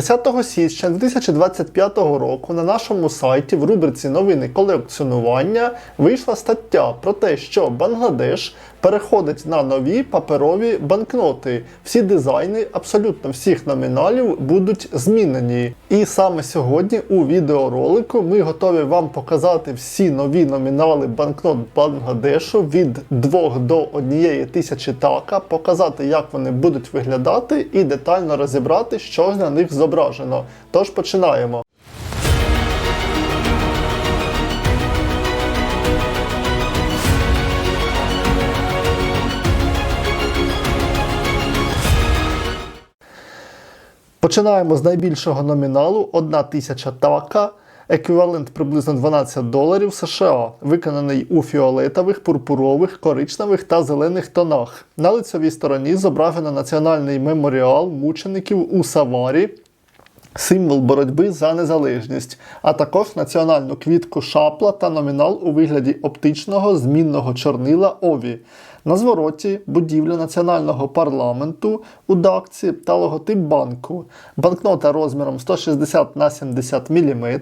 10 січня 2025 року на нашому сайті в рубриці Новини колекціонування вийшла стаття про те, що Бангладеш переходить на нові паперові банкноти. Всі дизайни абсолютно всіх номіналів будуть змінені. І саме сьогодні у відеоролику ми готові вам показати всі нові номінали банкнот Бангладешу від 2 до 1 тисячі така, показати, як вони будуть виглядати, і детально розібрати, що ж на них зображено. Тож починаємо. Починаємо з найбільшого номіналу 1 тисяча така, еквівалент приблизно 12 доларів США, виконаний у фіолетових, пурпурових, коричневих та зелених тонах. На лицевій стороні зображено національний меморіал мучеників у Саварі, символ боротьби за незалежність, а також національну квітку шапла та номінал у вигляді оптичного змінного чорнила Ові. На звороті будівля національного парламенту у Дакці та логотип банку. Банкнота розміром 160 на 70 мм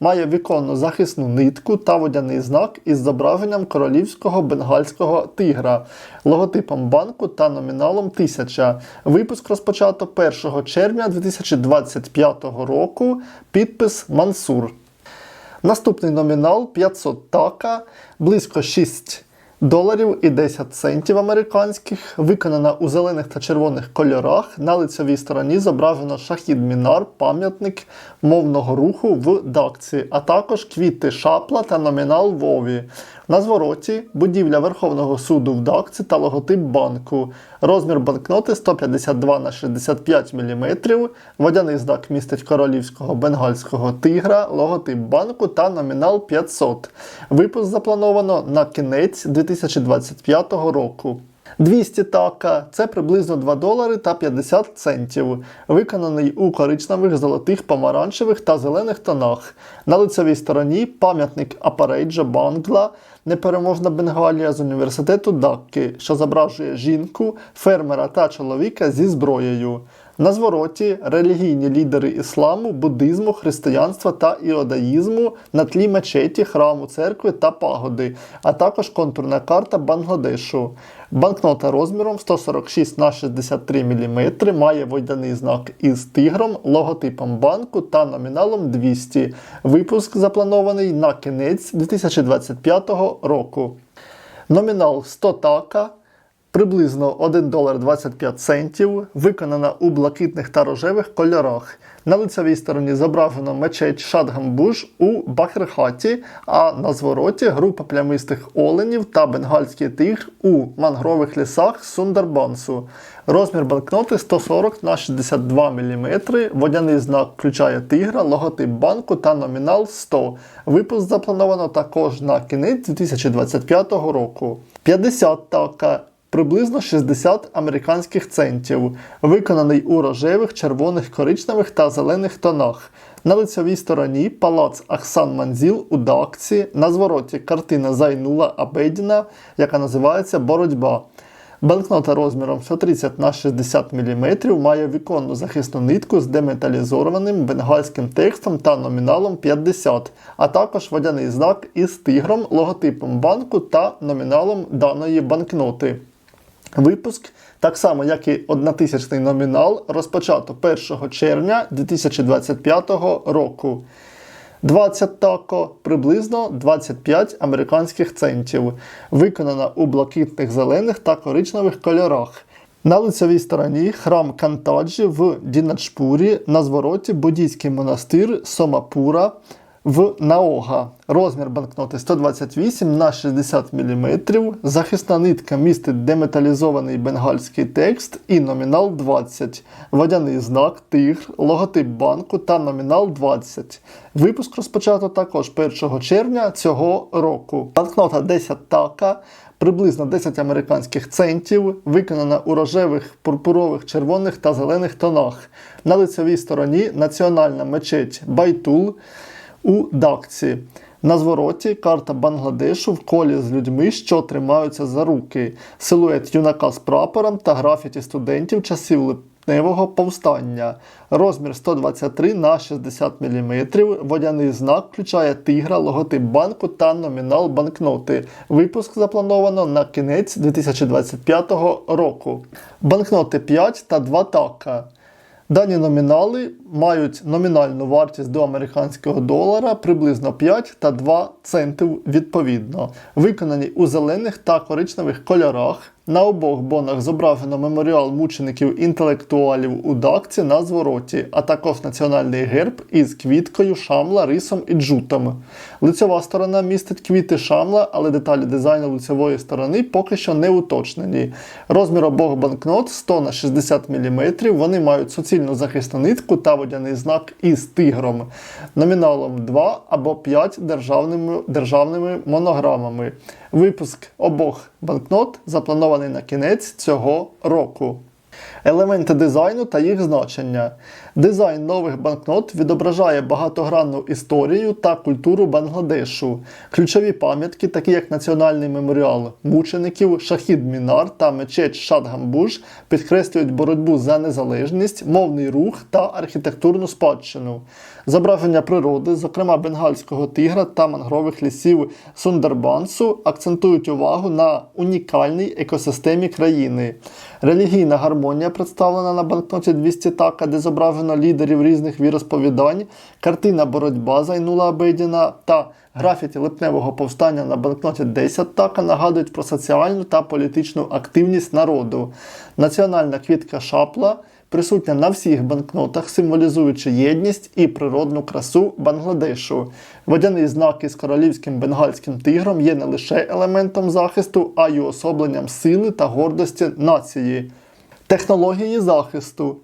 має віконну захисну нитку та водяний знак із зображенням королівського бенгальського тигра, логотипом банку та номіналом 1000. Випуск розпочато 1 червня 2025 року. Підпис Мансур. Наступний номінал 500 така, близько 6 доларів і 10 центів американських, виконана у зелених та червоних кольорах. На лицевій стороні зображено шахід Мінар, пам'ятник мовного руху в Дакці, а також квіти шапла та номінал Вові. На звороті будівля Верховного суду в Дакці та логотип банку. Розмір банкноти 152 на 65 мм. Водяний знак містить королівського бенгальського тигра, логотип банку та номінал 500. Випуск заплановано на кінець 2025 року. 200 така це приблизно 2 долари та 50 центів, виконаний у коричневих, золотих, помаранчевих та зелених тонах. На лицевій стороні пам'ятник Апарейджа Бангла, непереможна Бенгалія з університету Дакки, що зображує жінку, фермера та чоловіка зі зброєю. На звороті релігійні лідери ісламу, буддизму, християнства та іодаїзму на тлі мечеті, храму, церкви та пагоди, а також контурна карта Бангладешу. Банкнота розміром 146 на 63 мм має водяний знак із тигром, логотипом банку та номіналом 200. Випуск запланований на кінець 2025 року. Номінал 100 така. Приблизно 1 долар 25 центів, виконана у блакитних та рожевих кольорах. На лицевій стороні зображено мечеть Шадгамбуш у Бахерхаті, а на звороті група плямистих оленів та бенгальський тигр у мангрових лісах Сундарбансу. Розмір банкноти 140 на 62 мм, водяний знак включає тигра, логотип банку та номінал 100. Випуск заплановано також на кінець 2025 року. 50 така приблизно 60 американських центів, виконаний у рожевих, червоних, коричневих та зелених тонах. На лицевій стороні палац Ахсан Манзіл у Дакці, на звороті картина Зайнула Абедіна, яка називається Боротьба. Банкнота розміром 130 на 60 мм має віконну захисну нитку з деметалізованим бенгальським текстом та номіналом 50, а також водяний знак із тигром, логотипом банку та номіналом даної банкноти. Випуск, так само як і 1000 номінал, розпочато 1 червня 2025 року. 20 тако приблизно 25 американських центів, виконана у блакитних зелених та коричневих кольорах. На лицевій стороні храм Кантаджі в Діначпурі, на звороті буддійський монастир Сомапура в Наога. Розмір банкноти 128 на 60 мм. Захисна нитка містить деметалізований бенгальський текст і номінал 20. Водяний знак, тигр, логотип банку та номінал 20. Випуск розпочато також 1 червня цього року. Банкнота 10 така. Приблизно 10 американських центів, виконана у рожевих, пурпурових, червоних та зелених тонах. На лицевій стороні національна мечеть Байтул у Дакці. На звороті карта Бангладешу в колі з людьми, що тримаються за руки, силует юнака з прапором та графіті студентів часів липневого повстання. Розмір 123 на 60 мм. Водяний знак включає тигра, логотип банку та номінал банкноти. Випуск заплановано на кінець 2025 року. Банкноти 5 та 2 така. Дані номінали мають номінальну вартість до американського долара приблизно 5 та 2 центів відповідно, виконані у зелених та коричневих кольорах. На обох бонах зображено меморіал мучеників інтелектуалів у Дакці на звороті, а також національний герб із квіткою, шамла, рисом і джутом. Лицьова сторона містить квіти шамла, але деталі дизайну лицевої сторони поки що не уточнені. Розмір обох банкнот 100 на 60 мм. Вони мають суцільну захисну нитку та водяний знак із тигром, номіналом 2 або 5 державними, державними монограмами. Випуск обох банкнот запланований на кінець цього року. Елементи дизайну та їх значення. Дизайн нових банкнот відображає багатогранну історію та культуру Бангладешу. Ключові пам'ятки, такі як Національний меморіал мучеників, Шахід Мінар та мечеть Шадгамбуш, підкреслюють боротьбу за незалежність, мовний рух та архітектурну спадщину. Зображення природи, зокрема бенгальського тигра та мангрових лісів Сундарбансу, акцентують увагу на унікальній екосистемі країни. Релігійна гармонія представлена на банкноті 200 така, де зображено лідерів різних віросповідань, картина боротьба Зайнула Абедіна та графіті липневого повстання на банкноті 10 така нагадують про соціальну та політичну активність народу. Національна квітка шапла присутня на всіх банкнотах, символізуючи єдність і природну красу Бангладешу. Водяний знак із королівським бенгальським тигром є не лише елементом захисту, а й уособленням сили та гордості нації. Технології захисту.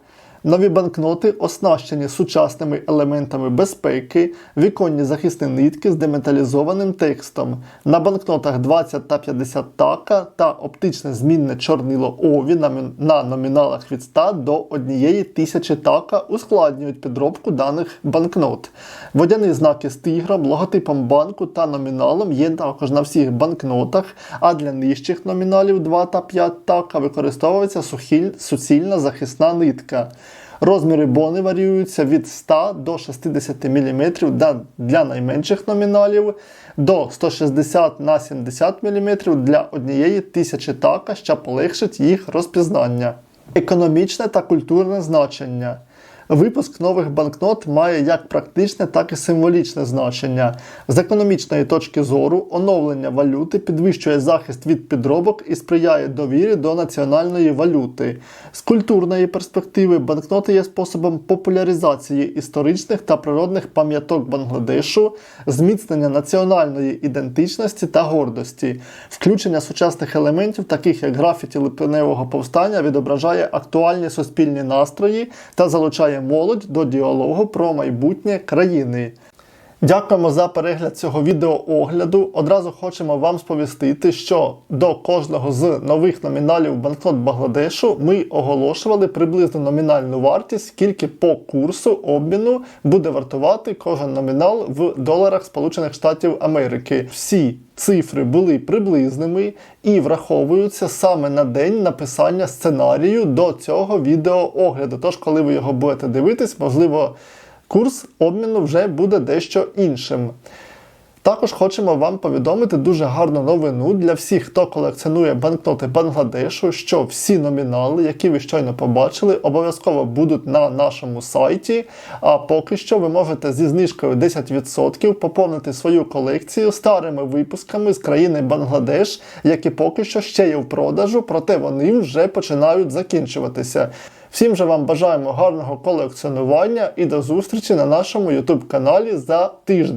Нові банкноти оснащені сучасними елементами безпеки, віконні захисні нитки з деметалізованим текстом. На банкнотах 20 та 50 така та оптичне змінне чорнило ОВІ на, номіналах від 100 до 1 тисячі така ускладнюють підробку даних банкнот. Водяний знак із тигром, логотипом банку та номіналом є також на всіх банкнотах, а для нижчих номіналів 2 та 5 така використовується сухіль, суцільна захисна нитка. Розміри бони варіюються від 100 до 60 мм для, найменших номіналів, до 160 на 70 мм для однієї тисячі така, що полегшить їх розпізнання. Економічне та культурне значення. Випуск нових банкнот має як практичне, так і символічне значення. З економічної точки зору оновлення валюти підвищує захист від підробок і сприяє довірі до національної валюти. З культурної перспективи банкноти є способом популяризації історичних та природних пам'яток Бангладешу, зміцнення національної ідентичності та гордості. Включення сучасних елементів, таких як графіті липневого повстання, відображає актуальні суспільні настрої та залучає молодь до діалогу про майбутнє країни. Дякуємо за перегляд цього відеоогляду. Одразу хочемо вам сповістити, що до кожного з нових номіналів банкнот Бангладешу ми оголошували приблизну номінальну вартість, скільки по курсу обміну буде вартувати кожен номінал в доларах Сполучених Штатів Америки. Всі цифри були приблизними і враховуються саме на день написання сценарію до цього відеоогляду. Тож, коли ви його будете дивитись, можливо курс обміну вже буде дещо іншим. Також хочемо вам повідомити дуже гарну новину для всіх, хто колекціонує банкноти Бангладешу, що всі номінали, які ви щойно побачили, обов'язково будуть на нашому сайті. А поки що ви можете зі знижкою 10% поповнити свою колекцію старими випусками з країни Бангладеш, які поки що ще є в продажу, проте вони вже починають закінчуватися. Всім же вам бажаємо гарного колекціонування і до зустрічі на нашому YouTube каналі за тиждень.